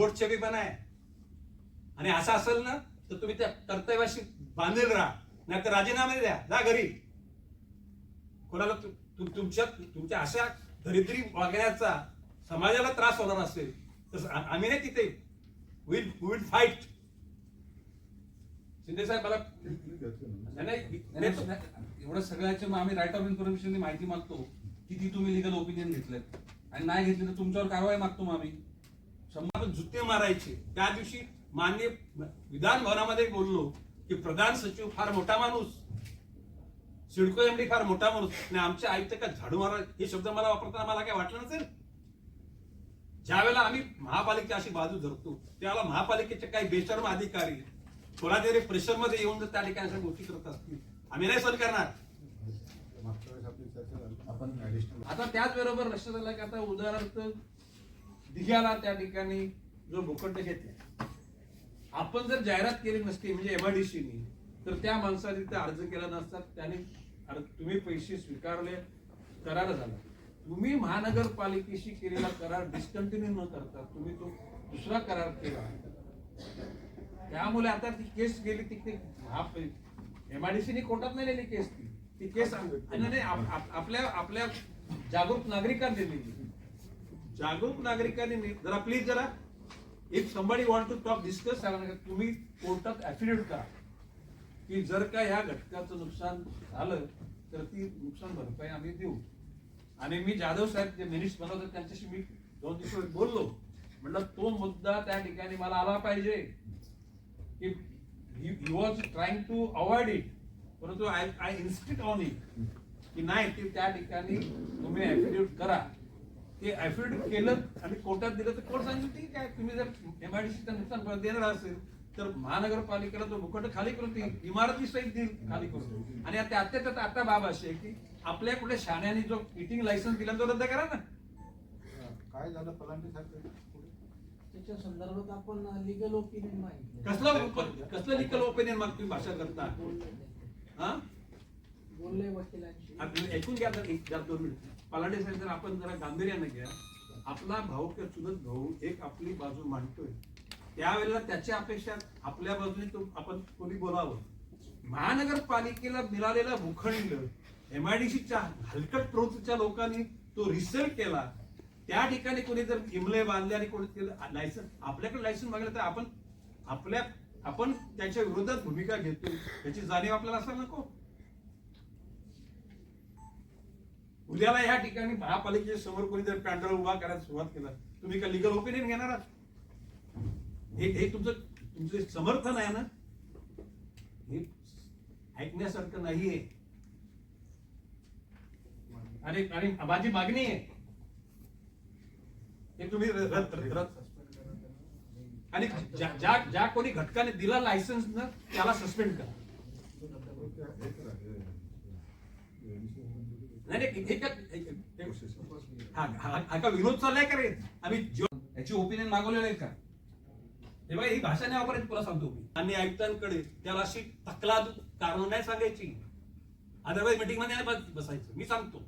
बोटचेपीपणा आहे. आणि असं असेल ना तर तुम्ही त्या कर्तव्याशी बांधील राहा. नाही तर राजीनामे द्या. जा घरी. कोणाला तु- तु- तुमच्या तुमच्या अशा दरिद्री वागण्याचा समाजाला त्रास होणार असेल तर आम्ही नाही तिथे. विल विल फाईट शिंदे साहेब मला एवढं सगळ्याचे मग आम्ही राईट ऑफ इन्फॉर्मेशन माहिती मागतो. किती तुम्ही लिगल ओपिनियन घेतलेत. आणि नाही घेतली तर तुमच्यावर कारवाई मागतो मग आम्ही. आपण जुते मारायचे. त्या दिवशी मान्य विधान भवनामध्ये बोललो की प्रधान सचिव फार मोठा माणूस सिडको एमडी फार मोठा माणूस आणि आमचे आयुक्त का झाडू मारा हे शब्द मला वापरताना मला काय वाटलं नसेल? ज्यावेळेला आम्ही महापालिकेची अशी बाजू धरतो त्यावेळेला महापालिकेचे काही बेशर्म अधिकारी कोणातरी प्रेशरमध्ये येऊन जर त्या ठिकाणी अशा गोष्टी करत असतील आम्ही नाही सहन करणार. आता त्याच बरोबर लक्षात आलं की आता उदाहरणार्थ दिघ्याला त्या ठिकाणी जो भूखंड घेतला आपण जर जाहिरात केली नसती म्हणजे एमआयडीसीनी तर त्या माणसाने तिथे अर्ज केला नसता त्याने तुम्ही पैसे स्वीकारले करार झाला. तुम्ही महानगरपालिकेशी केलेला करार डिस्कंटिन्यू न करता तुम्ही तो दुसरा करार केला. त्यामुळे आता ती केस गेली ती एमआयडीसीने कोर्टात नाही नेली केस ती. ती केस आपल्या आपल्या जागरूक नागरिकांनी दिली जागरूक नागरिकांनी जरा प्लीज जरा if somebody want to talk discuss तुम्ही कोर्टात ऍफिडेव्हिट करा. की जर का ह्या घटकाचं नुकसान झालं तर ती नुकसान भरपाई आम्ही देऊ. आणि मी जाधव साहेब जे मिनिट्स बनवतात त्यांच्याशी मी दोन दिवस बोललो. म्हटलं तो मुद्दा त्या ठिकाणी मला आला पाहिजे. की he was trying to avoid it परंतु I I insist on it की नाही ते त्या ठिकाणी तुम्ही ऍफिडेव्हिट करा. ते ऍफिडेव्हिट केलं आणि कोर्टात दिलं तर कोर्ट सांगितलं ठीक आहे तुम्ही जर एमआयडीसीचं नुकसान देणार असेल तर महानगरपालिकेला तो भूखंड खाली करून ती इमारती सहित देईल खाली करून आणि आता अत्यंत आता बाब अशी आहे की आपल्या कुठे शाण्याने जो इटिंग लायसन्स दिला तो रद्द करा ना. काय झालं पलांटी साहेब? त्याच्या संदर्भात आपण लिगल ओपिनियन मागितलं. कसलं कसलं लिकल ओपिनियन मग तुम्ही भाषा करता? हा? बोलले वकिलांशी. ऐकून घ्या तर एक चार दोन मिनिट. पलाडे साहेब जर आपण जरा गांभीर्यानं घ्या आपला भाऊ किंवा चुलत भाऊ एक आपली बाजू मांडतोय. त्यावेळेला त्याच्या अपेक्षा आपल्या बाजूने तो आपण कोणी बोलावं? महानगरपालिकेला मिळालेला भूखंड एमआयडीसीच्या हलकट प्रवृत्तीच्या लोकांनी तो रिसर्च केला. त्या ठिकाणी कोणी जर इमले बांधले आणि कोणी केलं लायसन आपल्याकडे लायसन मागलं तर आपण आपल्या आपण त्याच्या विरोधात भूमिका घेतो याची जाणीव आपल्याला असायला नको. उद्याला ह्या ठिकाणी महापालिकेच्या समोर कोणी जर पॅन्डल उभा करायला सुरुवात केला तुम्ही का लिगल ओपिनियन घेणार आहात? हे हे तुमचं तुमचं समर्थन आहे ना हे ऐकण्यासारखं नाहीये. अरे आणि माझी मागणी आहे. हे तुम्ही आणि ज्या- ज्या कोणी घटकाने दिला लायसन्स ना त्याला सस्पेंड करा. नाही नाही का- विनोद चाललाय का रे? आम्ही याची ओपिनियन मागवलेलं आहे का? हे बघा ही भाषा नाही वापरायची तुला सांगतो मी. आणि आयुक्तांकडे त्याला अशी तकलाद कारण नाही सांगायची. अदरवाईज मीटिंगमध्ये नाही बसायचं. मी सांगतो.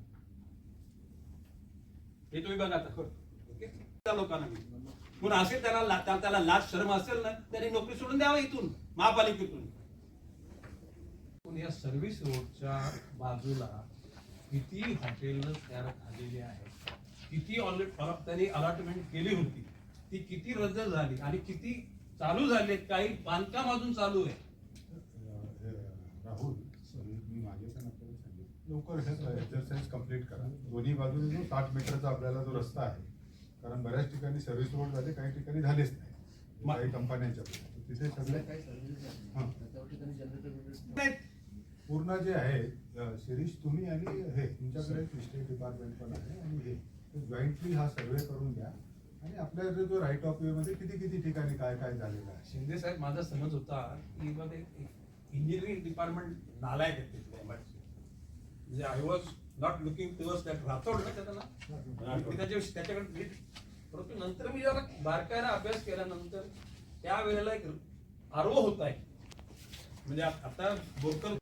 हे तुम्ही बघा आता. ओके? त्या लोकांना म्हणून असेल त्याला त्याला लाज शर्म असेल ना त्यांनी नोकरी सोडून द्यावं इथून महापालिकेतून. पण या सर्व्हिस रोडच्या बाजूला किती हॉटेल तयार झालेली आहेत किती ऑलरेडी त्यांनी अलॉटमेंट केली होती ती किती रद्द झाली आणि किती चालू झाले काही बांधकाम अजून चालू आहे? राहुल मी मागे पण आपल्याला सांगितलं. लवकर एक्झरसाइज कंप्लीट करा. दोन्ही बाजूने जो साठ मीटरचा आपल्याला जो रस्ता आहे कारण बऱ्याच ठिकाणी सर्व्हिस रोड झाले काही ठिकाणी झालेच नाही. काही कंपन्यांच्या तिथे सगळे हां. पूर्ण जे आहे शिरीष तुम्ही आणि हे तुमच्याकडे स्टेट डिपार्टमेंट पण आहे आणि हे. जॉईंटली हा सर्वे करून द्या आणि आपल्याकडे जो राईट ऑफ वे मध्ये किती किती ठिकाणी काय काय झालेलं आहे? शिंदे साहेब माझा समज होता की बघ इंजिनिअरिंग डिपार्टमेंट नालायक आहे तिथले. म्हणजे I was not looking towards that Rathod ना त्याला मी त्याच्या त्याच्याकडे परंतु नंतर मी जरा बारकाईने अभ्यास केल्यानंतर त्यावेळेला एक आरोह होत आहे. म्हणजे आता बोरकर